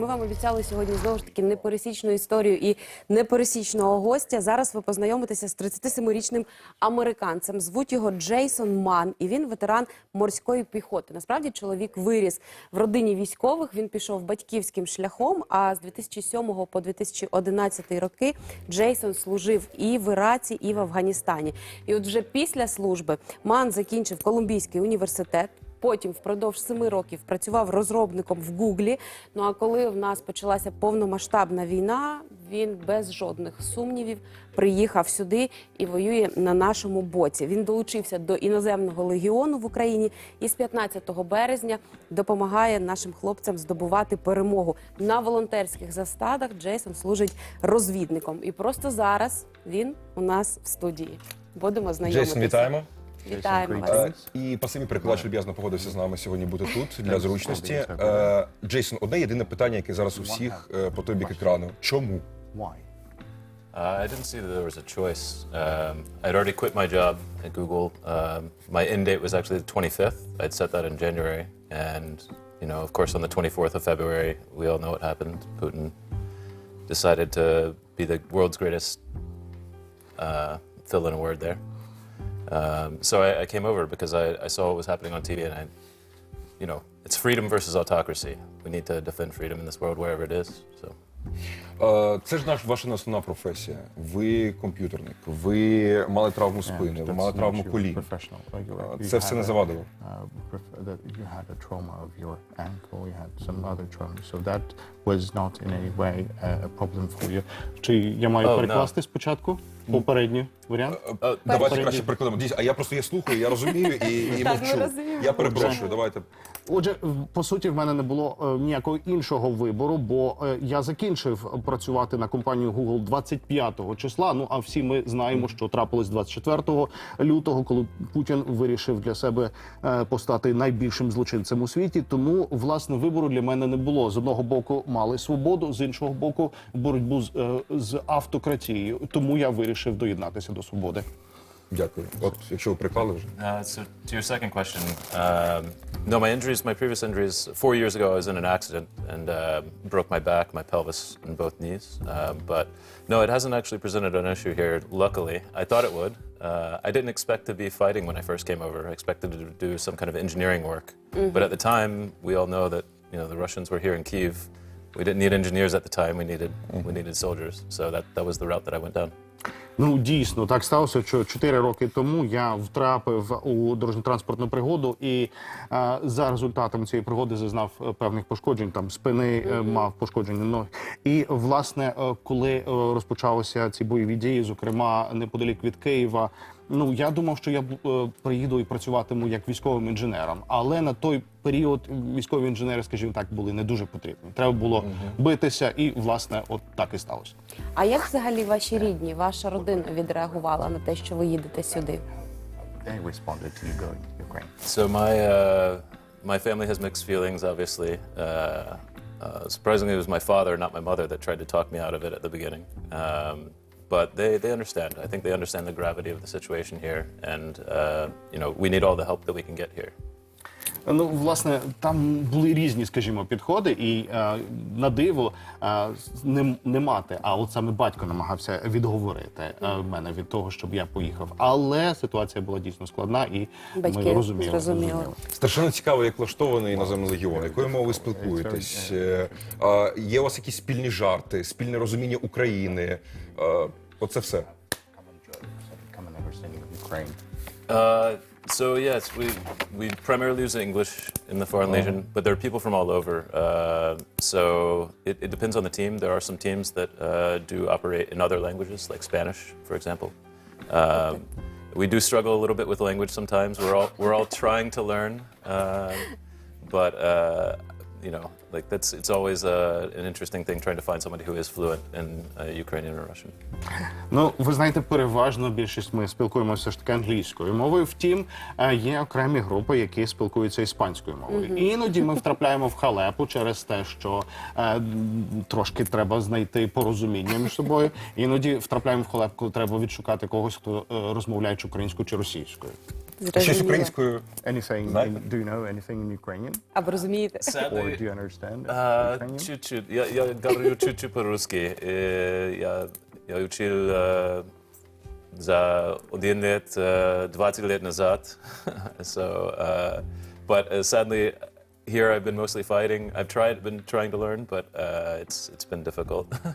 Ми вам обіцяли сьогодні знову ж таки непересічну історію і непересічного гостя. Зараз ви познайомитеся з 37-річним американцем. Звуть його Джейсон Ман, і він ветеран морської піхоти. Насправді чоловік виріс в родині військових. Він пішов батьківським шляхом. А з 2007 по 2011 роки Джейсон служив і в Іраці, і в Афганістані. І от вже після служби Ман закінчив Колумбійський університет. Потім впродовж семи років працював розробником в Гуглі. Ну а коли в нас почалася повномасштабна війна, він без жодних сумнівів приїхав сюди і воює на нашому боці. Він долучився до іноземного легіону в Україні і з 15 березня допомагає нашим хлопцям здобувати перемогу на волонтерських засадах. Джейсон служить розвідником. І просто зараз він у нас в студії. Будемо знайомитися. Джейсон, вітаємо. Вітаємо вас. Е, І пасиві перекладач люб'язно погодився з нами сьогодні бути тут для зручності. Е, Джейсон, одне єдине питання, яке зараз у всіх е, по той бік екрану. Чому? Uh, I didn't see that there was a choice. Um, I'd already quit my job at Google. Um, my end date was actually the 25th. I'd set that in January. And, you know, of course, on the 24th of February, we all know what happened. Putin decided to be the world's greatest, uh, fill in a word there. Um, so I, I came over because I, I saw what was happening on TV and I, you know, it's freedom versus autocracy. We need to defend freedom in this world wherever it is. So. Е, Це ж наш ваша основна професія. Ви комп'ютерник, ви мали травму спини, ви мали травму колін. Е, Це все не завадило. uh, uh, you. Чи я маю Oh, перекласти спочатку попередній варіант? Е, Давайте краще прикладемо. Дійсно, А я просто я слухаю, я розумію і, і мовчу. Я перепрошую, давайте. Отже, по суті, в мене не було ніякого іншого вибору, бо я закінчив працювати на компанію Google 25 числа. Ну а всі ми знаємо, що трапилось 24 лютого, коли Путін вирішив для себе е, постати найбільшим злочинцем у світі. Тому власне вибору для мене не було. З одного боку мали свободу, з іншого боку, боротьбу з, е, з автократією. Тому я вирішив доєднатися до свободи. Дякую. От, якщо ви приклали вже. Uh, so to your second question, um, no, my injuries, my previous injuries. Four years ago, I was in an accident and uh, broke my back, my pelvis, and both knees. Um, but no, it hasn't actually presented an issue here. Luckily, I thought it would. Uh, I didn't expect to be fighting when I first came over. I expected to do some kind of engineering work. But at the time, we all know that you know the Russians were here in Kiev. We didn't need engineers at the time. We needed we needed soldiers. So that that was the route that I went down. Ну дійсно так сталося, що 4 роки тому я втрапив у дорожньо-транспортну пригоду, і е, за результатом цієї пригоди зазнав е, певних пошкоджень. Там спини е, мав пошкоджені ноги. І власне, е, коли е, розпочалися ці бойові дії, зокрема неподалік від Києва. Ну я думав, що я е, приїду і працюватиму як військовим інженером, але на той період військові інженери, скажімо так, були не дуже потрібні. Треба було битися, і власне, от так і сталося. А як взагалі ваші рідні, ваша родина відреагувала на те, що ви їдете сюди? They responded to you going to Ukraine. So my uh, my family has mixed feelings. Obviously, uh, uh, surprisingly, it was my father, not my mother, that tried to talk me out of it at the beginning. Um, but they, they understand. I think they understand the gravity of the situation here, and uh, you know we need all the help that we can get here. Ну, власне, там були різні, скажімо, підходи, і е, на диво е, не, не мати, а от саме батько намагався відговорити е, мене від того, щоб я поїхав. Але ситуація була дійсно складна, і ми Батьки розуміли. зрозуміли. Страшенно цікаво, як влаштований іноземний легіон. Якою мовою ви спілкуєтесь? Е, а, Є у вас якісь спільні жарти, спільне розуміння України? Е, Оце все. Jokes and Ukraine. Uh, so yes, we we primarily use English in the Foreign Legion, but there are people from all over. Uh, so it, it depends on the team. There are some teams that uh, do operate in other languages, like Spanish, for example. Um, we do struggle a little bit with language sometimes. We're all we're all trying to learn, uh, but uh, you know, like that's it's always uh, an interesting thing trying to find somebody who is fluent in uh, Ukrainian or Russian. Ну, ви знаєте, переважно більшість ми спілкуємося все ж таки англійською мовою. Втім, е, є окремі групи, які спілкуються іспанською мовою. І іноді ми втрапляємо в халепу через те, що е, трошки треба знайти порозуміння між собою. Іноді втрапляємо в халепу, коли треба відшукати когось, хто е, розмовляє чи українською чи російською. Щось Зрозуміло. українською. Anything, Знаєте? in- do you know anything in Ukrainian? А ви розумієте? Or do Sadly, you understand uh, Ukrainian? чуть-чуть. Я, я говорю чуть-чуть по-русски. Э, Я, я учил э, за один лет, э, 20 лет назад. so, uh, but uh, sadly, here I've been mostly fighting. I've tried, been trying to learn, but uh, it's it's been difficult.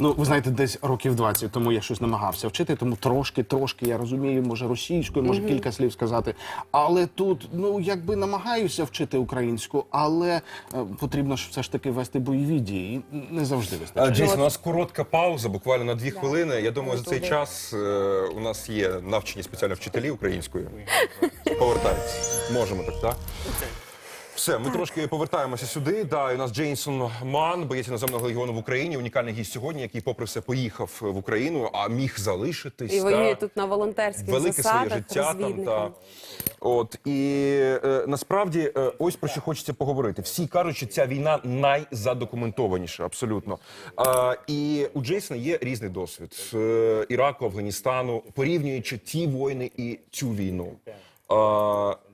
Ну, ви знаєте, десь років 20 тому я щось намагався вчити, тому трошки, трошки я розумію, може російською, може кілька слів сказати. Але тут, ну якби намагаюся вчити українську, але е, потрібно ж все ж таки вести бойові дії. і Не завжди А, вистачає. Дійсно, у нас коротка пауза, буквально на дві хвилини. Я думаю, за цей час е, у нас є навчені спеціально вчителі української. Повертайтесь. Можемо так, так? Все, ми трошки повертаємося сюди. Да, і у нас Джейсон Ман, боєць іноземного легіону в Україні, унікальний гість сьогодні, який, попри все, поїхав в Україну, а міг залишитись. І воює тут на волонтерських велике своє життя там. Та. От і е, насправді е, ось про що хочеться поговорити. Всі кажуть, що ця війна найзадокументованіша, абсолютно. А, і у Джейсона є різний досвід з е, Іраку, Афганістану, порівнюючи ті воїни і цю війну.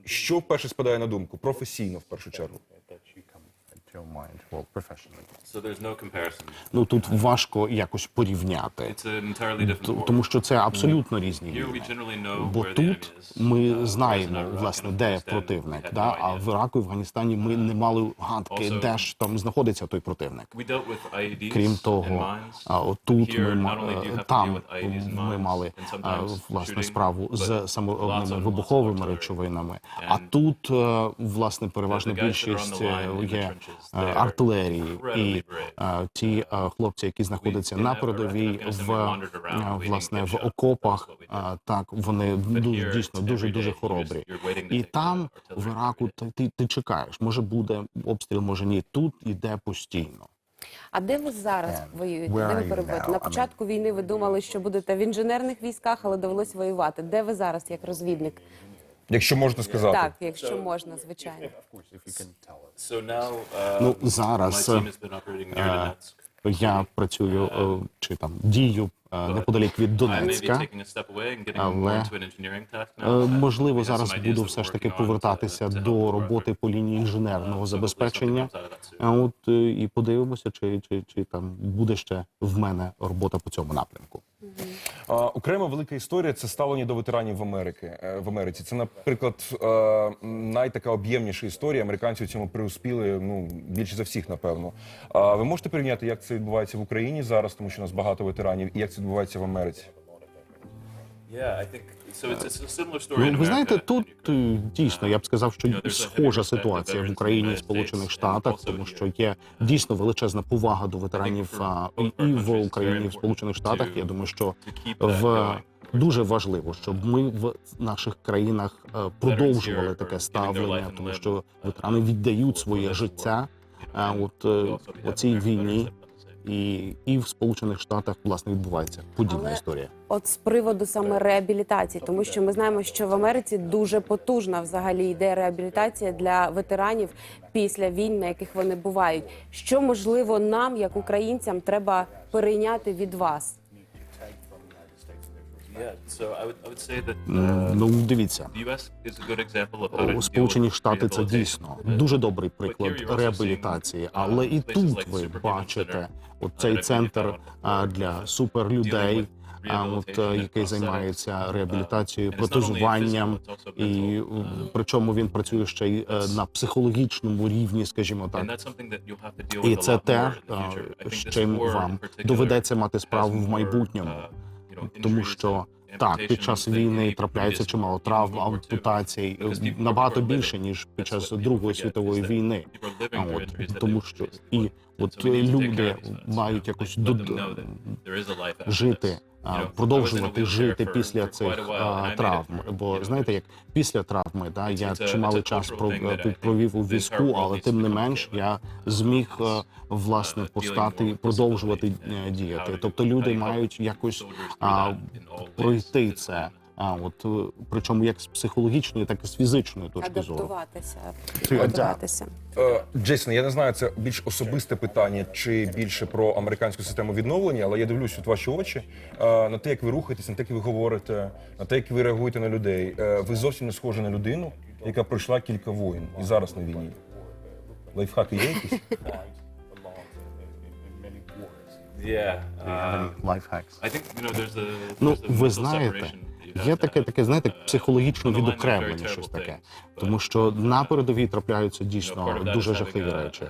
Що вперше спадає на думку? Професійно, в першу чергу. That you come to your mind, well, professionally. so there's no comparison. Ну тут важко якось порівняти, It's an entirely different Т- war. тому що це абсолютно різні Here we війни. generally know Бо where the тут enemy is. ми Uh, знаємо власне, де противник, да? а в Іраку і Афганістані ми не мали гадки, де ж там знаходиться той противник. We dealt with IEDs Крім and того, mines. а отут Here, ми not ма- only do you have to deal там with IEDs and ми mines мали and а, sometimes власне shooting, справу but з lots lots вибуховими artillery. речовинами. А And тут е, власне переважна the guys that are on більшість the line in the є trenches, е, артилерії і ті хлопці, які знаходяться на передовій в власне в окопах. Так вони дуже дійсно дуже дуже хоробрі. І там в Іраку ти, ти, чекаєш, може буде обстріл, може ні. Тут іде постійно. А де ви зараз воюєте? Де ви перебуваєте? На початку війни ви думали, що будете в інженерних військах, але довелось воювати. Де ви зараз як розвідник? Якщо можна сказати. Так, якщо можна, звичайно. Uh, Ну, зараз, Donetsk. Я працюю е, чи там дію е, неподалік від Донецька. Але, Е. Можливо, зараз буду все ж таки повертатися to help до роботи по лінії інженерного забезпечення. А от е, і подивимося, чи, чи, чи там буде ще в мене робота по цьому напрямку. А, окрема велика історія це ставлення до ветеранів в Америки е, в Америці. Це, наприклад, е, найтака об'ємніша історія. Американці у цьому приуспіли ну більше за всіх, напевно. А ви можете порівняти, як це відбувається в Україні зараз, тому що у нас багато ветеранів, і як це відбувається в Америці? Yeah, I think Ну, ви знаєте, тут е, дійсно я б сказав, що схожа ситуація в Україні і Сполучених Штатах, тому що є дійсно величезна повага до ветеранів і в Україні, і в Сполучених Штатах. Я думаю, що в дуже важливо, щоб ми в наших країнах е, продовжували таке ставлення, тому що ветерани віддають своє життя. от е, у цій війні і, і в Сполучених Штатах власне відбувається подібна Але- історія. От з приводу саме реабілітації, тому що ми знаємо, що в Америці дуже потужна взагалі йде реабілітація для ветеранів після війн, на яких вони бувають. Що можливо нам, як українцям, треба перейняти від вас? У deal Сполучені Штати це дійсно дуже добрий приклад реабілітації. Але і uh, тут ви бачите от uh, цей центр для uh, суперлюдей, а, от, е, який займається uh, реабілітацією, протезуванням, і uh, причому він працює ще й е, на психологічному рівні, скажімо так. І це те, з чим вам доведеться мати справу в майбутньому. Uh, Тому що так, під час війни трапляється чимало травм, ампутацій набагато більше ніж під час Другої світової війни. от тому що і от люди мають якось дод- жити продовжувати жити після цих травм. Бо знаєте, як після травми, да, я чималий час тут провів у візку, але тим не менш я зміг е, власне Uh, постати продовжувати е, діяти. Тобто люди мають якось пройти це. А от е, причому як з психологічної, так і з фізичної точки зору. Адаптуватися. Адаптуватися. Е, Джейсон, я не знаю, це більш особисте питання чи більше про американську систему відновлення, але я дивлюсь от ваші очі е, на те, як ви рухаєтесь, на те, як ви говорите, на те, як ви реагуєте на людей. Ви зовсім не схожі на людину, яка пройшла кілька воїн і зараз на війні. Лайфхаки є якісь? Yeah. uh, Лайфхакс. I think you know there's a Ну, there's a ви знаєте, є таке, таке, знаєте, Uh, психологічне very відокремлення, щось таке. Тому що на передовій трапляються дійсно дуже жахливі речі.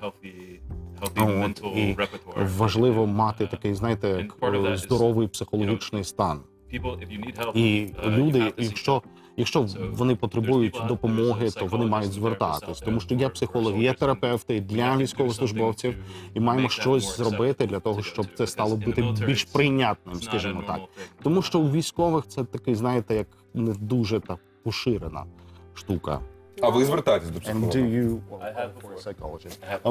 От, і важливо мати такий, Uh, знаєте, е, здоровий психологічний стан. І uh, люди, якщо. Якщо вони потребують допомоги, то вони мають звертатись, тому що є психологи, є терапевти для військовослужбовців, і маємо щось зробити для того, щоб це стало бути більш прийнятним, скажімо так. Тому що у військових це такий, знаєте, як не дуже так поширена штука. А ви звертаєтесь до психолога? you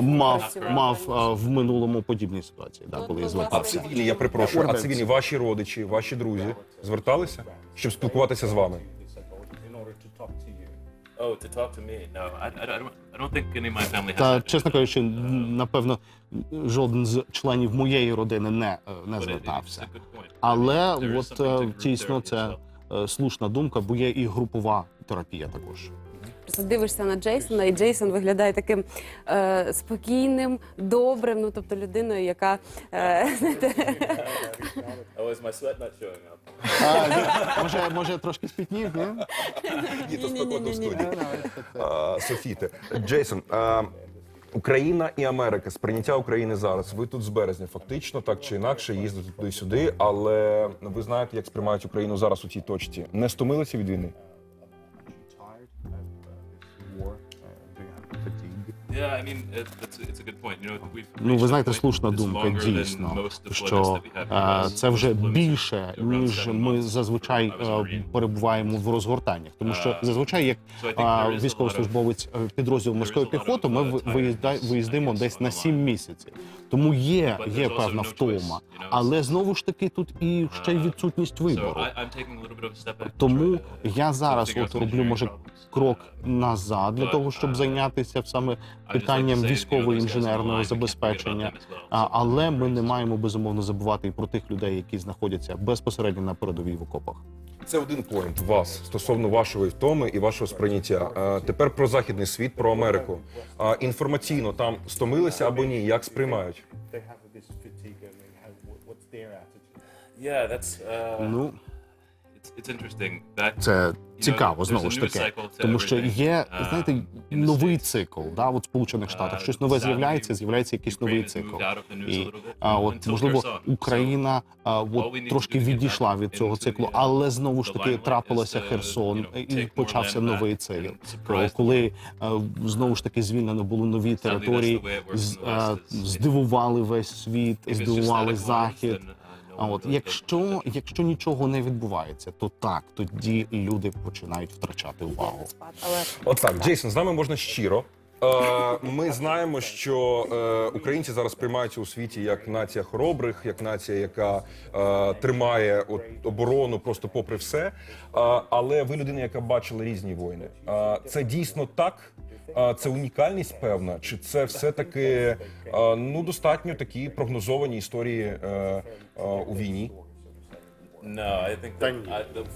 Мав мав а, в минулому подібні ситуації, да, Ну, коли я ласка. А звертався. цивільні, я перепрошую, а цивільні ваші родичі, ваші друзі зверталися, щоб спілкуватися з вами? Oh, to talk to me? No, I, I, I don't. I don't think any of my family has. Та that. чесно кажучи, напевно, жоден з членів моєї родини не, е, не But it- it's звертався. a good point. Але There is от something to е, group дійсно therapy це well. е, слушна думка, бо є і групова терапія також. Просто дивишся на Джейсона, і Джейсон виглядає таким е, спокійним, добрим. Ну тобто людиною, яка е, знаєте, Oh, is my sweat not showing up? Може, може трошки спітнів, ні? Ні, то спекотно в студії. А, Софіте, Джейсон, а, Україна і Америка, сприйняття України зараз. Ви тут з березня, фактично, так чи інакше, їздите туди-сюди, але ви знаєте, як сприймають Україну зараз у цій точці. Не стомилися від війни? Ну, ви знаєте, слушна думка, дійсно, що е, це вже більше, ніж ми зазвичай е, перебуваємо в розгортаннях. Тому що Uh, зазвичай, як військовослужбовець е, підрозділу морської піхоти, ми uh, виїздимо десь на 7 місяців. Тому є, є певна втома. Але знову ж таки тут і ще й Uh, відсутність вибору. Тому я зараз от роблю, може, крок Uh, назад для того, щоб uh, зайнятися саме Питанням військового інженерного забезпечення. але ми не маємо безумовно забувати і про тих людей, які знаходяться безпосередньо на передовій в окопах. Це один поінт вас стосовно вашої втоми і вашого сприйняття. А, тепер про західний світ, про Америку. А, інформаційно там стомилися або ні? Як сприймають? Uh, Ну це цікаво знову ж таки, тому що є uh, знаєте новий цикл. Да, от Сполучених Штатах щось нове з'являється, з'являється якийсь новий цикл. І а от можливо Україна а, от трошки відійшла від цього циклу, uh, але знову ж таки трапилося Херсон, і почався новий цикл. Коли а, знову ж таки звільнено були нові території, а, здивували весь світ, здивували захід. А от якщо, якщо нічого не відбувається, то так, тоді люди починають втрачати увагу. От так, Джейсон, з нами можна щиро. Е, Ми знаємо, що е, українці зараз сприймаються у світі як нація хоробрих, як нація, яка е, тримає от, оборону просто попри все. Е, Але ви людина, яка бачила різні війни. Е, Це дійсно так. Це унікальність певна, чи це все-таки е, ну достатньо такі прогнозовані історії е, е, у війні?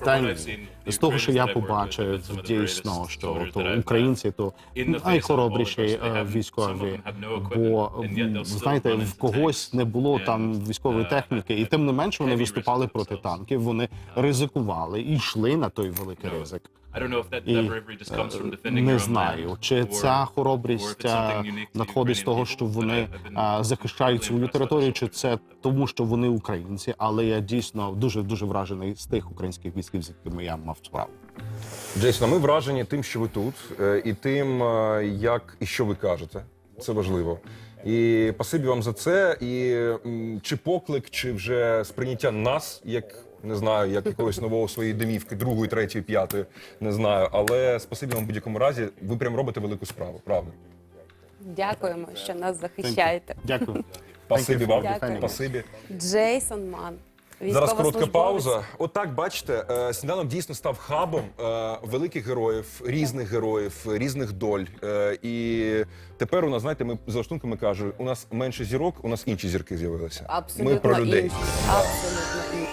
Та ні. З того, що я побачив, дійсно, що то українці, то найхоробріші. They е, військові. Бо знаєте, в когось не було там військової uh, техніки, і тим не менш вони виступали проти танків. Вони ризикували і йшли на той великий No. ризик. І defending не знаю, чи ця хоробрість to надходить з того, що вони а, захищають свою територію, чи це тому, що вони українці, але я дійсно дуже дуже вражений з тих українських військів, з якими я мав справу. Джейсон, ми вражені тим, що ви тут, е, і тим, е, як і що ви кажете. Це важливо. І спасибі вам за це. І чи поклик, чи вже сприйняття нас як Не знаю, як якогось нового своєї домівки, другої, третьої, п'ятої. Не знаю. Але спасибі вам в будь-якому разі. Ви прям робите велику справу, правда. Дякуємо, що нас захищаєте. Дякую. Спасибі вам. Дякую. Спасибі. Джейсон Ман. Зараз коротка пауза. Отак, бачите, е, сніданок дійсно став хабом е, великих героїв, різних героїв, різних доль. Е, І тепер у нас, знаєте, ми за лаштунками кажуть, у нас менше зірок, у нас інші зірки з'явилися. Абсолютно Ми про людей. інші. Абсолютно інші.